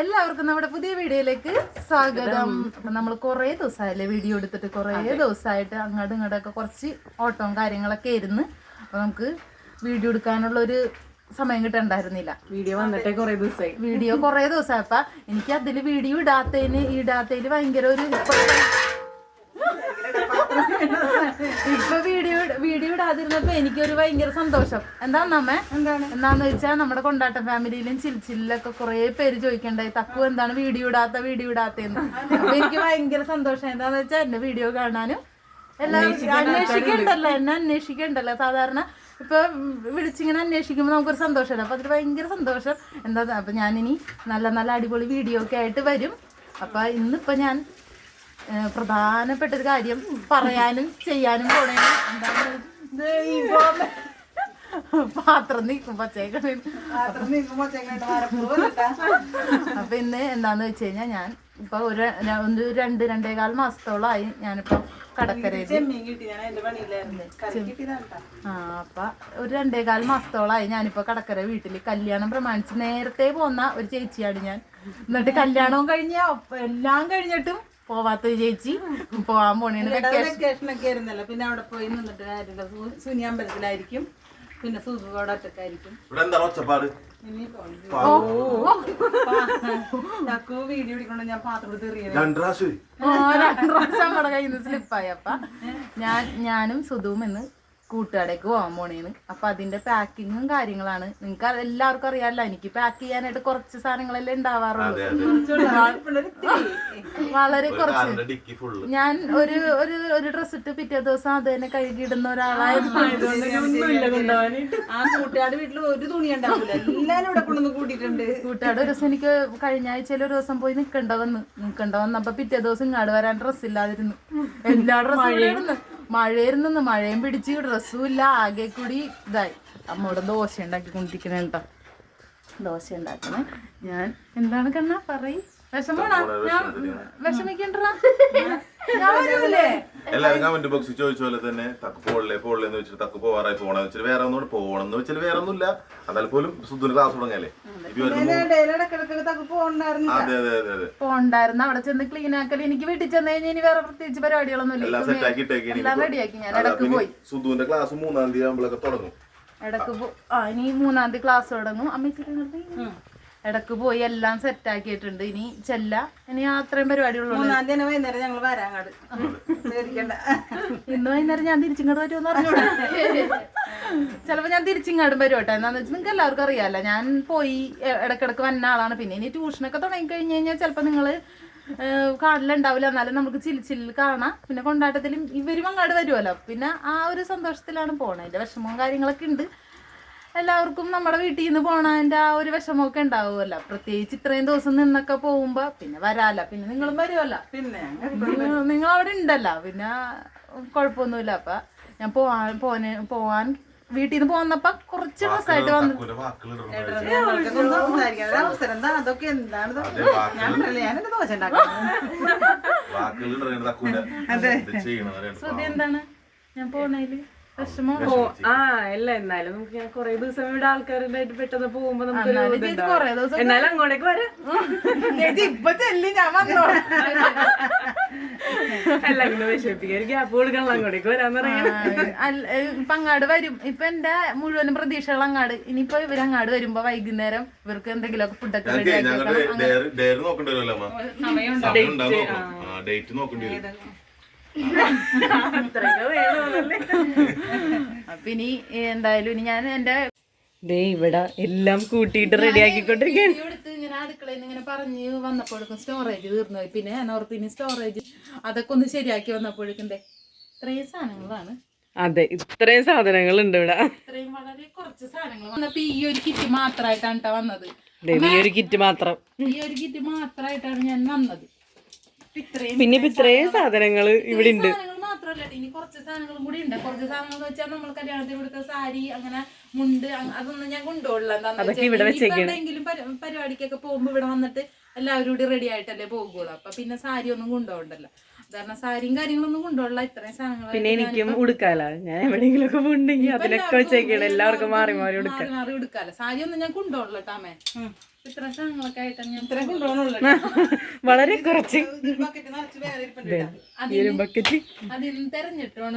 എല്ലാവർക്കും നമ്മുടെ പുതിയ വീഡിയോയിലേക്ക് സ്വാഗതം. അപ്പൊ നമ്മൾ കുറേ ദിവസമായില്ലേ വീഡിയോ എടുത്തിട്ട് കുറേ ദിവസമായിട്ട് അങ്ങോട്ടും ഇങ്ങോട്ടൊക്കെ കുറച്ച് ഓട്ടവും കാര്യങ്ങളൊക്കെ ഇരുന്ന് അപ്പൊ നമുക്ക് വീഡിയോ എടുക്കാനുള്ള ഒരു സമയം കിട്ടണ്ടായിരുന്നില്ല. വീഡിയോ വന്നിട്ടേ കൊറേ ദിവസമായി. വീഡിയോ കുറെ ദിവസമായി. അപ്പൊ എനിക്ക് അതിൽ വീഡിയോ ഇടാത്തതിന് ഇടാത്തതിൽ ഭയങ്കര ഒരു ഇപ്പൊ വീഡിയോ വീഡിയോ ഇടാതിരുന്നപ്പോ എനിക്കൊരു ഭയങ്കര സന്തോഷം. എന്താന്നമ്മേ എന്താണ്? എന്താന്ന് വെച്ചാൽ നമ്മുടെ കൊണ്ടാട്ട ഫാമിലിയിലും ചിൽച്ചിലൊക്കെ കുറെ പേര് ചോദിക്കണ്ടായി. തക്കു എന്താണ് വീഡിയോ ഇടാത്ത വീഡിയോ ഇടാത്തേന്ന്? അപ്പൊ എനിക്ക് ഭയങ്കര സന്തോഷം. എന്താന്ന് വെച്ചാൽ എന്റെ വീഡിയോ കാണാനും എല്ലാവരും അന്വേഷിക്കണ്ടല്ലോ എന്നെ അന്വേഷിക്കണ്ടല്ലോ. സാധാരണ ഇപ്പൊ വിളിച്ചിങ്ങനെ അന്വേഷിക്കുമ്പോൾ നമുക്കൊരു സന്തോഷമല്ല? അപ്പൊ അതിൽ ഭയങ്കര സന്തോഷം. എന്താ അപ്പൊ ഞാനിനി നല്ല നല്ല അടിപൊളി വീഡിയോ ഒക്കെ ആയിട്ട് വരും. അപ്പൊ ഇന്നിപ്പോ ഞാൻ പ്രധാനപ്പെട്ട ഒരു കാര്യം പറയാനും ചെയ്യാനും പോണേ എന്താണ് ദൈവമേ. പാത്രം നീക്കും പച്ചേക്കണ അപ്പൊ ഇന്ന് എന്താന്ന് വെച്ച് കഴിഞ്ഞാൽ ഞാൻ ഇപ്പൊ ഒരു ഒന്ന് രണ്ട് രണ്ടേകാൽ മാസത്തോളമായി ഞാനിപ്പോ കടക്കരയിൽ ആ അപ്പൊ ഒരു രണ്ടേകാൽ മാസത്തോളമായി ഞാനിപ്പോ കടക്കര വീട്ടിൽ കല്യാണം പ്രമാണിച്ച് നേരത്തെ പോന്ന ഒരു ചേച്ചിയാണ് ഞാൻ. എന്നിട്ട് കല്യാണവും കഴിഞ്ഞ എല്ലാം കഴിഞ്ഞിട്ടും പോവാത്ത ചേച്ചി. പോവാൻ പോണേണ് ഒക്കെ ആയിരുന്നല്ലോ. പിന്നെ അവിടെ പോയി നിന്നിട്ട് കാര്യമില്ല സുനിയാമ്പലത്തിലായിരിക്കും പിന്നെ സുഖോടെ ഒറ്റക്കായിരിക്കും. ഇവിടെ എന്താണ് ഒച്ചപ്പാട്? വീഡിയോ ഞാൻ പാത്രം എടുത്ത് സ്ലിപ്പായി അപ്പ ഞാൻ ഞാനും സുധുവും ഇന്ന് കൂട്ടുകാടേക്ക് പോകാൻ പോണേന്ന്. അപ്പൊ അതിന്റെ പാക്കിങ്ങും കാര്യങ്ങളാണ്. നിങ്ങൾക്ക് എല്ലാവർക്കും അറിയാമല്ലോ എനിക്ക് പാക്ക് ചെയ്യാനായിട്ട് കുറച്ച് സാധനങ്ങളല്ലേ ഉണ്ടാവാറുള്ളൂ. അതെ അതെ. വളരെ കുറച്ച്. ഞാൻ ഒരു ഒരു ഒരു ഡ്രസ് ഇട്ട് പിറ്റേ ദിവസം അത് തന്നെ കഴുകിയിടുന്ന ഒരാളായിരുന്നു. ആ കൂട്ടുകാട് വീട്ടിൽ ഒരു ദിവസം എനിക്ക് കഴിഞ്ഞ ആഴ്ചയിൽ ഒരു ദിവസം പോയി നിക്കണ്ട വന്ന്. നിക്കണ്ട വന്നപ്പോ പിറ്റേ ദിവസം ഇങ്ങാട് വരാൻ ഡ്രസ് ഇല്ലാതിരുന്നു. എല്ലാ ഡ്രസ്സും മഴയായിരുന്നു മഴയും പിടിച്ച് ഡ്രസ്സും ഇല്ല ആകെ കൂടി ഇതായി. അമ്മയുടെ ദോശ ഉണ്ടാക്കി കൊണ്ടിരിക്കണ കേട്ടോ. ദോശ ഉണ്ടാക്കണേ. ഞാൻ എന്താണ് കണ്ണ? പറയ്. വിഷമാണോ ഞാൻ വിഷമിക്കണ്ടാ എല്ലാവരും കമന്റ് ബോക്സിൽ ചോദിച്ച പോലെ തന്നെ തക്ക് പോളില്ലേ എന്ന് വെച്ചിട്ട് തക്ക് പോവാറായി പോണെന്ന് വെച്ചിട്ട് വേറെ ഒന്നും പോകണം എന്ന് വെച്ചാൽ വേറെ ഒന്നുമില്ല. എന്നാലും പോലും സുധുന് ക്ലാസ് തുടങ്ങല്ലേ അതെ അതെ അതെ അതെ. പോണ്ടായിരുന്നു അവിടെ ചെന്ന് ക്ലീൻ ആക്കൽ എനിക്ക് വീട്ടിൽ ചെന്ന് കഴിഞ്ഞാൽ ഇനി വേറെ പ്രത്യേകിച്ച് പരിപാടികളൊന്നും ഇല്ല. സെറ്റ് ആക്കി ഇട്ടേക്ക് ഇനി റെഡിയാക്കി ഞാൻ ഇടയ്ക്ക് പോയി. സുധുവിന്റെ ക്ലാസ് മൂന്നാം തീയതി ആകുമ്പോഴൊക്കെ തുടങ്ങും. ഇടയ്ക്ക് പോ ആ ഇനി മൂന്നാം തീയതി ക്ലാസ് തുടങ്ങും. അമ്മച്ചിട്ട് ഇടയ്ക്ക് പോയി എല്ലാം സെറ്റ് ആക്കിയിട്ടുണ്ട്. ഇനി ചെല്ല. ഇനി അത്രയും പരിപാടികളുള്ളൂ മൂന്നാം തീയതി വൈകുന്നേരം ഞങ്ങൾ പേടിക്കണ്ട. ഇന്ന് വൈകുന്നേരം ഞാൻ തിരിച്ചിങ്ങോട്ട് വരുമെന്ന് പറഞ്ഞു ചിലപ്പോ ഞാൻ തിരിച്ചിങ്ങാടും വരും കേട്ടോ. എന്താന്ന് വെച്ചാൽ നിങ്ങൾക്ക് എല്ലാവർക്കും അറിയാലോ. ഞാൻ പോയി ഇടക്കിടക്ക് വന്ന ആളാണ്. പിന്നെ ഇനി ട്യൂഷനൊക്കെ തുടങ്ങി കഴിഞ്ഞ് കഴിഞ്ഞാൽ ചിലപ്പോൾ നിങ്ങൾ കാണിലുണ്ടാവില്ല എന്നാലും നമുക്ക് ചില്ലിച്ചില്ലിൽ കാണാം. പിന്നെ കൊണ്ടാട്ടത്തിലും ഇവരും അങ്ങോട്ട് വരുമല്ലോ പിന്നെ ആ ഒരു സന്തോഷത്തിലാണ് പോണത്. അതിന്റെ വിഷമവും കാര്യങ്ങളൊക്കെ ഉണ്ട് എല്ലാവർക്കും നമ്മുടെ വീട്ടിൽ നിന്ന് പോണതിന്റെ ആ ഒരു വിഷമമൊക്കെ ഉണ്ടാവുമല്ലോ. പ്രത്യേകിച്ച് ഇത്രയും ദിവസം നിന്നൊക്കെ പോകുമ്പോ പിന്നെ വരാല്ല പിന്നെ നിങ്ങളും വരുമല്ലോ. പിന്നെ നിങ്ങൾ അവിടെ ഉണ്ടല്ലോ പിന്നെ കുഴപ്പമൊന്നുമില്ല. അപ്പൊ ഞാൻ പോവാൻ പോനെ പോവാൻ വീട്ടിൽ നിന്ന് പോന്നപ്പോ കുറച്ച് ദിവസമായിട്ട് വന്നു അതൊക്കെ എന്താണ്? ഞാൻ പോണേൽ. ആ അല്ല എന്നാലും നമുക്ക് ഞാൻ കൊറേ ദിവസം ഇവിടെ ആൾക്കാരുണ്ടായിട്ട് പെട്ടെന്ന് പോകുമ്പോ നമുക്ക് എന്നാലും അങ്ങോട്ടേക്ക് വരാം. ചേച്ചി ഇപ്പൊ ചെല്ലി ഞാൻ വന്നോ? അല്ല അങ്ങനെ വിഷമിപ്പിക്കാൻ ഒരു ഗ്യാപ്പ് കൊടുക്കണം. അങ്ങോട്ടേക്ക് വരാന്ന് പറയാം ഇപ്പൊ അങ്ങാട് വരും. ഇപ്പൊ എന്റെ മുഴുവനും പ്രതീക്ഷകൾ അങ്ങാട്. ഇനിയിപ്പോ ഇവർ അങ്ങാട് വരുമ്പോ വൈകുന്നേരം ഇവർക്ക് എന്തെങ്കിലുമൊക്കെ ഫുഡൊക്കെ ഡേറ്റ് നോക്കേണ്ടി വരും. വേണമെന്നല്ലേ അപ്പൊ ഇനി എന്തായാലും ഇനി ഞാൻ എന്റെ ദേ ഇവിടെ എല്ലാം കൂട്ടിയിട്ട് റെഡി ആക്കിക്കൊണ്ടിരിക്കുകയാണ്. വീഡിയോ എടുത്ത് ഇങ്ങനെ അടുക്കളയിൽ ഇങ്ങനെ പറഞ്ഞ് വന്നപ്പോഴേക്കും സ്റ്റോറേജ് തീർന്നു പോയി. പിന്നെ ഞാൻ ഓർത്ത് ഇനി സ്റ്റോറേജ് അതൊക്കെ ഒന്ന് ശരിയാക്കി വന്നപ്പോഴേക്കും ദേ ഇത്രയും സാധനങ്ങളാണ്. അതെ ഇത്രയും സാധനങ്ങൾ ഉണ്ട് ഇവിടെ. ഇത്രയും വളരെ കുറച്ച് സാധനങ്ങൾ വന്നപ്പോ ഈ ഒരു കിറ്റ് മാത്രമായിട്ടാണ് ട്ടോ വന്നത്. ഈ ഒരു കിറ്റ് മാത്രം. ഈ ഒരു കിറ്റ് മാത്രമായിട്ടാണ് ഞാൻ വന്നത്. പിന്നെ ഇത്രയും സാധനങ്ങൾ ഇവിടെ ഉണ്ട് മാത്രമല്ല ഇനി കുറച്ച് സാധനങ്ങളും കൂടി ഉണ്ട്. കുറച്ച് സാധനങ്ങൾ വെച്ചാൽ നമ്മൾ കല്യാണത്തിന് കൊടുത്ത സാരി അങ്ങനെ മുണ്ട് അതൊന്നും ഞാൻ കൊണ്ടുപോകില്ല. പരിപാടിക്കൊക്കെ പോകുമ്പോ ഇവിടെ വന്നിട്ട് എല്ലാവരും കൂടി റെഡി ആയിട്ടല്ലേ പോകുള്ളൂ. അപ്പൊ പിന്നെ സാരി ഒന്നും കൊണ്ടുപോകണ്ടല്ലോ. കാരണം സാരിയും കാര്യങ്ങളൊന്നും കൊണ്ടുപോകില്ല. ഇത്രയും സാധനങ്ങൾ പിന്നെ എനിക്കും ഉടുക്കാല. ഞാൻ എവിടെയെങ്കിലും ഒക്കെ ഉണ്ടെങ്കിൽ വെച്ചേക്കാണ് എല്ലാവർക്കും മാറി മാറി ഉടുക്കാൻ മാറി മാറി എടുക്കാലോ സാരി ഒന്നും ഞാൻ കൊണ്ടുപോകല്ലോ ടാമേ വളരെ കുറച്ച്. ബക്കറ്റ്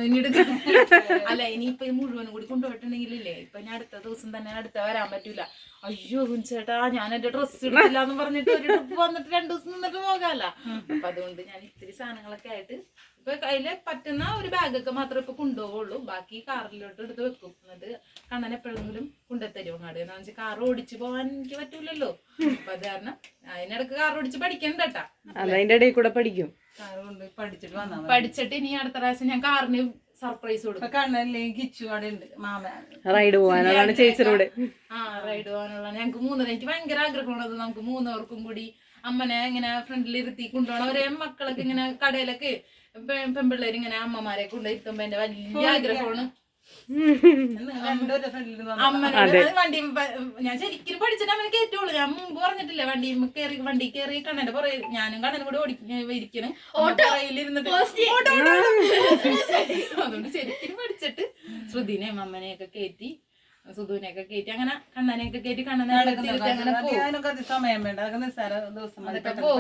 ഇനി അല്ല ഇനിയിപ്പൊ മുഴുവനും കൂടി കൊണ്ടുപോയിട്ടുണ്ടെങ്കിലേ ഇപ്പൊ ഞാൻ അടുത്ത ദിവസം തന്നെ അടുത്ത വരാൻ പറ്റൂല. അയ്യോ ചേട്ടാ ഞാൻ എന്റെ ഡ്രസ്സ് ഇടില്ല എന്ന് പറഞ്ഞിട്ട് ഒരു ട്രിപ്പ് വന്നിട്ട് രണ്ടു ദിവസം നിന്നിട്ട് പോകാല്ല. അപ്പൊ അതുകൊണ്ട് ഞാൻ ഇത്തിരി സാധനങ്ങളൊക്കെ ആയിട്ട് ഇപ്പൊ കയ്യിൽ പറ്റുന്ന ഒരു ബാഗൊക്കെ മാത്രമേ ഇപ്പൊ കൊണ്ടുപോകുള്ളൂ ബാക്കി കാറിലോട്ട് എടുത്ത് വെക്കും. എന്നിട്ട് കണ്ണൻ എപ്പോഴെങ്കിലും കൊണ്ടുത്തരും അങ്ങാട്. എന്ന് വെച്ചാൽ കാർ ഓടിച്ചു പോവാൻ എനിക്ക് പറ്റൂലല്ലോ. അപ്പൊ അത് കാരണം അതിനിടക്ക് കാർ ഓടിച്ച് പഠിക്കണ്ടട്ടാ അത് അതിന്റെ ഇടയിൽ കൂടെ പഠിക്കും. കാറ് കൊണ്ട് പഠിച്ചിട്ട് വന്നാ പഠിച്ചിട്ട് ഇനി അടുത്ത പ്രാവശ്യം ഞാൻ കാറിന് സർപ്രൈസ് കൊടുക്കും. കണ്ണല്ലേ കിച്ചു അവിടെ ഉണ്ട്. മാമ. റൈഡ് പോവാൻ അതാണ് ചേച്ചിയുടെ ആ റൈഡ് പോകാനുള്ള ഞങ്ങൾക്ക് മൂന്നര എനിക്ക് ഭയങ്കര ആഗ്രഹമാണ് അത് നമുക്ക് മൂന്നവർക്കും കൂടി അമ്മനെ ഇങ്ങനെ ഫ്രണ്ടിൽ ഇരുത്തി കൊണ്ടുപോകണം. ഒരേ മക്കളൊക്കെ ഇങ്ങനെ കടയിലൊക്കെ പെൺപിള്ളേര് ഇങ്ങനെ അമ്മമാരെ കൊണ്ടിരിക്കുമ്പോ എന്റെ വലിയ ആഗ്രഹമാണ്. അമ്മനോട് വണ്ടി ഞാൻ ശരിക്കും പഠിച്ചിട്ട് അമ്മനെ കയറ്റുള്ളൂ. ഞാൻ മുമ്പ് പറഞ്ഞിട്ടില്ല വണ്ടി കയറി വണ്ടി കയറി കണ്ണന്റെ പുറകെ ഞാനും കണ്ണനും കൂടെ ഓടി ഇരിക്കണ്. ഇരുന്നിട്ട് ഓട്ടോ, ഓട്ടോ, ഓട്ടോ. അതുകൊണ്ട് ശരിക്കും പഠിച്ചിട്ട് ശ്രുതിനെയും അമ്മനെയൊക്കെ കയറ്റി സുധുവിനെയൊക്കെ കയറ്റി അങ്ങനെ കണ്ണനെയൊക്കെ കയറ്റി കണ്ണനെ അങ്ങനെ പോകും. അതിനൊക്കെ അതി സമയം വേണ്ട. അതൊക്കെ നിസ്സാര ദിവസം.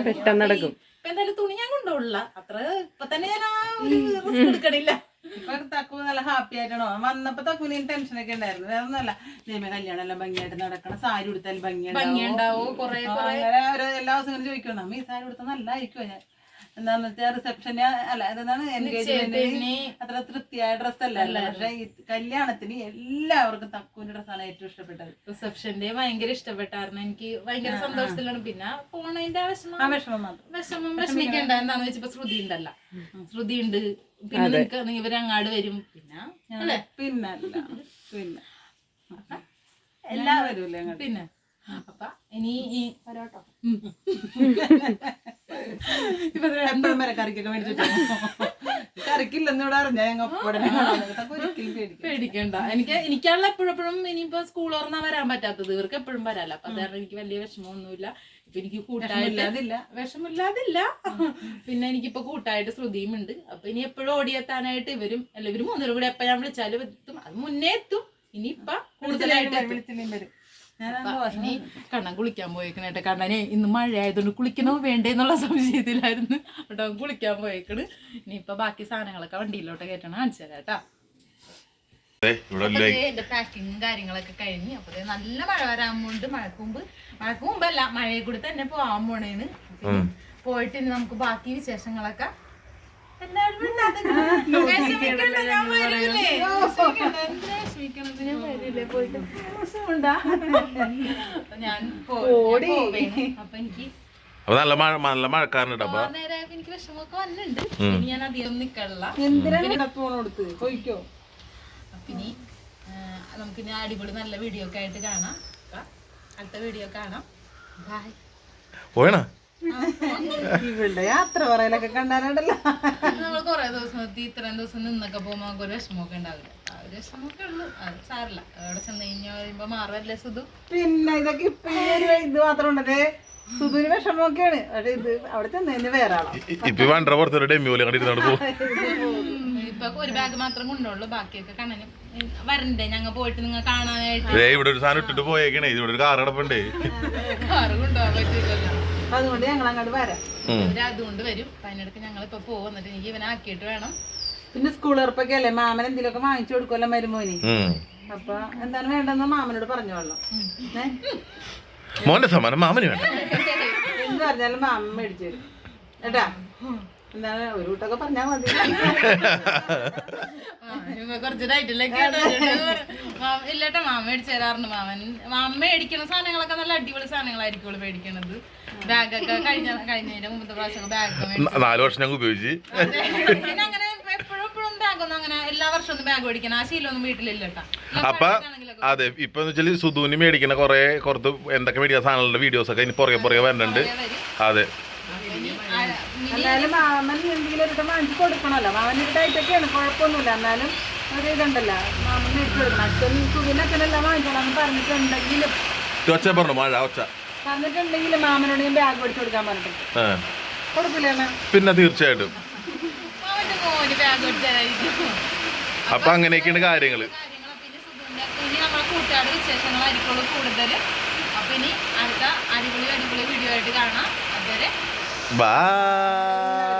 പെട്ടെന്ന് നടക്കും. ഇപ്പൊ എന്തായാലും തുണി ഞാൻ കൊണ്ടുപോകില്ല അത്ര ഇപ്പൊ തന്നെ ഞാൻ എടുക്കണില്ല. ഇപ്പൊ തക്കു നല്ല ഹാപ്പി ആയിട്ടാണോ? വന്നപ്പോ തക്കുവിന് ടെൻഷൻ ഒക്കെ ഉണ്ടായിരുന്നു. വേറെ ഒന്നല്ല നിയമ കല്യാണം എല്ലാം ഭംഗിയായിട്ട് നടക്കണം. സാരി ഉടുത്താൽ ഭംഗിയുണ്ടാവും. ഭംഗിയുണ്ടാവോ. കൊറേ ആ, അങ്ങനെ എല്ലാ ദിവസവും ചോദിക്കണം അമ്മ ഈ സാരി ഉടുത്താൽ നല്ലതായിരിക്കുമോ ഞാൻ എന്താന്ന് വെച്ചാൽ റിസപ്ഷന് അല്ല എന്താണ് എൻഗേജ്മെന്റിന് അത്ര തൃപ്തിയായ ഡ്രസ് അല്ല. പക്ഷെ കല്യാണത്തിന് എല്ലാവർക്കും തക്കുവിന്റെ ഡ്രസ്സാണ് ഏറ്റവും ഇഷ്ടപ്പെട്ടത്. റിസപ്ഷന്റെ ഭയങ്കര ഇഷ്ടപ്പെട്ടായിരുന്നു. എനിക്ക് ഭയങ്കര സന്തോഷത്തിലാണ്. പിന്നെ പോണതിന്റെ വിഷമം. മാത്രം. വിഷമം വിഷമിക്കണ്ട. എന്താന്ന് വെച്ചപ്പോ ശ്രുതി ഉണ്ടല്ല. ശ്രുതി ഉണ്ട്. പിന്നെ നിനക്ക് ഇവർ അങ്ങാട് വരും. പിന്നെ പിന്നെ. പിന്നെ എല്ലാവരും പിന്നെ. അപ്പൊ ഇനി ഈ വരാട്ടോ ഇപ്പൊ എപ്പോഴും വരെ കറിക്കൊക്കെ മേടിച്ചിട്ട് കറിക്കില്ലെന്നോട് അറിഞ്ഞാ ഞങ്ങൾ പേടിക്കണ്ട. എനിക്ക് എനിക്കാണല്ലോ എപ്പോഴെപ്പോഴും ഇനിയിപ്പോ സ്കൂൾ തുറന്നാ വരാൻ പറ്റാത്തത്. ഇവർക്ക് എപ്പോഴും വരാല്ല. അപ്പൊ അതുകാരണം എനിക്ക് വലിയ വിഷമമൊന്നുമില്ല. ഇപ്പൊ എനിക്ക് കൂട്ടായിട്ട് അതില്ല വിഷമില്ലാതില്ല. പിന്നെ എനിക്കിപ്പോ കൂട്ടായിട്ട് ശ്രുതിയും ഉണ്ട്. അപ്പൊ ഇനി എപ്പോഴും ഓടിയെത്താനായിട്ട് ഇവരും അല്ല ഇവർ മൂന്നര കൂടി എപ്പോ ഞാൻ വിളിച്ചാലും എത്തും. അത് മുന്നേ എത്തും. ഇനിയിപ്പ കൂടുതലായിട്ട്. വിളിച്ചില്ലെങ്കിൽ വരും. ഇനി കണ്ണൻ കുളിക്കാൻ പോയേക്കണേട്ടെ. കണ്ണനെ ഇന്ന് മഴ ആയതുകൊണ്ട് കുളിക്കണോ വേണ്ടേ എന്നുള്ള സംശയത്തിലായിരുന്നു. കേട്ടോ കുളിക്കാൻ പോയേക്കണ്. ഇനിയിപ്പൊ ബാക്കി സാധനങ്ങളൊക്കെ വണ്ടിയിലോട്ട് കയറ്റണം. കാണിച്ചു തരാം കേട്ടാ. എന്റെ പാക്കിങ്ങും കാര്യങ്ങളൊക്കെ കഴിഞ്ഞ് അപ്പൊ ദേ നല്ല മഴ വരാൻ പോണ്ട് മഴക്ക് മുമ്പ് മഴക്ക് മുമ്പല്ല മഴയെ കൂടി തന്നെ പോവാൻ പോണേന്ന് പോയിട്ട് ഇനി നമുക്ക് ബാക്കി വിശേഷങ്ങളൊക്കെ എല്ലാവരും മിണ്ടാതെ ഇങ്ങനെ വിഷമിക്കണ്ട, ഞാൻ വരൂലേ? വിഷമിക്കണ്ട, എന്തിനാ വിഷമിക്കണത്? ഞാൻ പോയിട്ട്? ഞാൻ പോവേണ്. അപ്പൊ എനിക്ക് അപ്പൊ നല്ല മഴ നല്ല മഴക്കാരനുണ്ട് അപ്പൊ. എനിക്ക് വിഷമമൊക്കെ വന്നിട്ടുണ്ട്. ഇനി ഞാൻ അധികം നിക്കണില്ല. ഇനി നമുക്ക് ഇനി അടിപൊളി നല്ല വീഡിയോ ഒക്കെ ആയിട്ട് കാണാം. അടുത്ത വീഡിയോ കാണാം. ബൈ പോയണ? ഇവളുടെ യാത്ര പറയലൊക്കെ കണ്ടാലുണ്ടല്ലോ. നമ്മൾ കുറെ ദിവസം എത്തി ഇത്രയും ദിവസം നിന്നൊക്കെ പോകുമ്പോ നമുക്ക് ഒരു വിഷമമൊക്കെ ഉണ്ടാവില്ല. ആ ഒരു വിഷമമൊക്കെ ഉള്ളു. അത് സാറില്ല അവിടെ ചെന്ന് കഴിഞ്ഞാൽ കഴിയുമ്പോ മാറല്ലേ സുധു? പിന്നെ ഇതൊക്കെ ഇപ്പൊ ഈ ഒരു ഇത് മാത്രം ഉണ്ടല്ലേ സുധുവിന് വിഷമമൊക്കെയാണ്. പക്ഷെ ഇത് അവിടെ ചെന്നതിന് വേറെ ഇപ്പൊ വണ്ടറ പുറത്തൊരു ഡെമ്മി പോലെ കണ്ടിരുന്നോണ്ട് പോകും ഇപ്പൊ ഒരു ബാഗ് മാത്രം കൊണ്ടുള്ളൂ ബാക്കിയൊക്കെ കണ്ണനും. വരണ്ടേ? ഞങ്ങ പോയിട്ട് നിങ്ങൾ കാണാനായിട്ട്. ഇവിടെ ഒരു സാധനം ഇട്ടിട്ട് പോയേക്കണേ. ഇവിടെ ഒരു കാർ കിടപ്പുണ്ട്. കാറ് കൊണ്ടുപോകാൻ പറ്റില്ലല്ലോ. അതുകൊണ്ട് ഞങ്ങൾ അങ്ങോട്ട് വരാം. ഇവർ അതുകൊണ്ട് വരും. അപ്പൊ അതിനിടക്ക് ഞങ്ങൾ ഇപ്പൊ പോകും എനിക്ക് ഇവനെ ആക്കിയിട്ട് വേണം. പിന്നെ സ്കൂൾ ഉറപ്പൊക്കെ അല്ലേ? മാമൻ എന്തെങ്കിലുമൊക്കെ വാങ്ങിച്ചു കൊടുക്കുമല്ലോ മരുമോനി? അപ്പൊ എന്താണ് വേണ്ടെന്ന് മാമനോട് പറഞ്ഞു കൊള്ളാം മോന്റെ സമ്മാനം മാമന് വേണ്ട. എന്ത് പറഞ്ഞാലും മാമൻ മേടിച്ചു തരും. കേട്ടാ? എന്താണ് ഒരു കൂട്ടൊക്കെ പറഞ്ഞാൽ മതി. കുറച്ച് ഡയറ്റിലൊക്കെ ഇല്ലട്ടെ മാമ മേടിച്ചു തരാറുണ്ട് മാമൻ. മാമ മേടിക്കുന്ന സാധനങ്ങളൊക്കെ നല്ല അടിപൊളി സാധനങ്ങളായിരിക്കും മേടിക്കണത്. ബാഗൊക്കെ കഴിഞ്ഞ കഴിഞ്ഞതിന്റെ മുമ്പത്തെ പ്രാവശ്യം ബാഗ് നാല് വർഷം ഞങ്ങൾ ഉപയോഗിച്ച്. പിന്നെ അങ്ങനെ എപ്പോഴും എപ്പോഴും ബാഗൊന്നും അങ്ങനെ എല്ലാ വർഷവും ഒന്നും ബാഗ് മേടിക്കണം. ആ ശീലമൊന്നും വീട്ടിലില്ലട്ടാ. അപ്പൊ അതെ ഇപ്പൊ വെച്ചാൽ സുധുവിന് മേടിക്കുന്ന കൊറേ കൊറത്ത് എന്തൊക്കെ മേടിക്കുന്ന സാധനങ്ങളുടെ വീഡിയോസ് ഒക്കെ ഇനി പുറകെ പുറകെ വരുന്നുണ്ട് അതെ. എന്നാലും മാമൻ എന്തെങ്കിലും ഒരു വാങ്ങിച്ചു കൊടുക്കണമല്ലോ. മാമൻ ഇട്ടായിട്ടൊക്കെയാണ് കുഴപ്പമൊന്നുമില്ല. എന്നാലും ഒരു ഇതുണ്ടല്ലോ മാമൻ മേടിച്ചു കൊടുക്കണം. അച്ഛൻ സുഖിനച്ഛനെല്ലാം വാങ്ങിച്ചോളാം പറഞ്ഞിട്ടുണ്ടെങ്കിലും ഒച്ച പറഞ്ഞു? മഴ ഒച്ച. പറഞ്ഞിട്ടുണ്ടെങ്കിൽ മാമനോട് ഞാൻ ബാഗ് പഠിച്ചു കൊടുക്കാൻ പറഞ്ഞിട്ടുണ്ട്. ആ. കൊടുക്കില്ലേ പിന്നെ തീർച്ചയായിട്ടും. അപ്പൊ അങ്ങനെയൊക്കെയാണ് കാര്യങ്ങൾ. കൂടുതൽ അപ്പൊ അപ്പൊ ഇനി അടുത്ത അടിപൊളി അടിപൊളി വീഡിയോ ആയിട്ട് കാണാം. അതുവരെ Bye.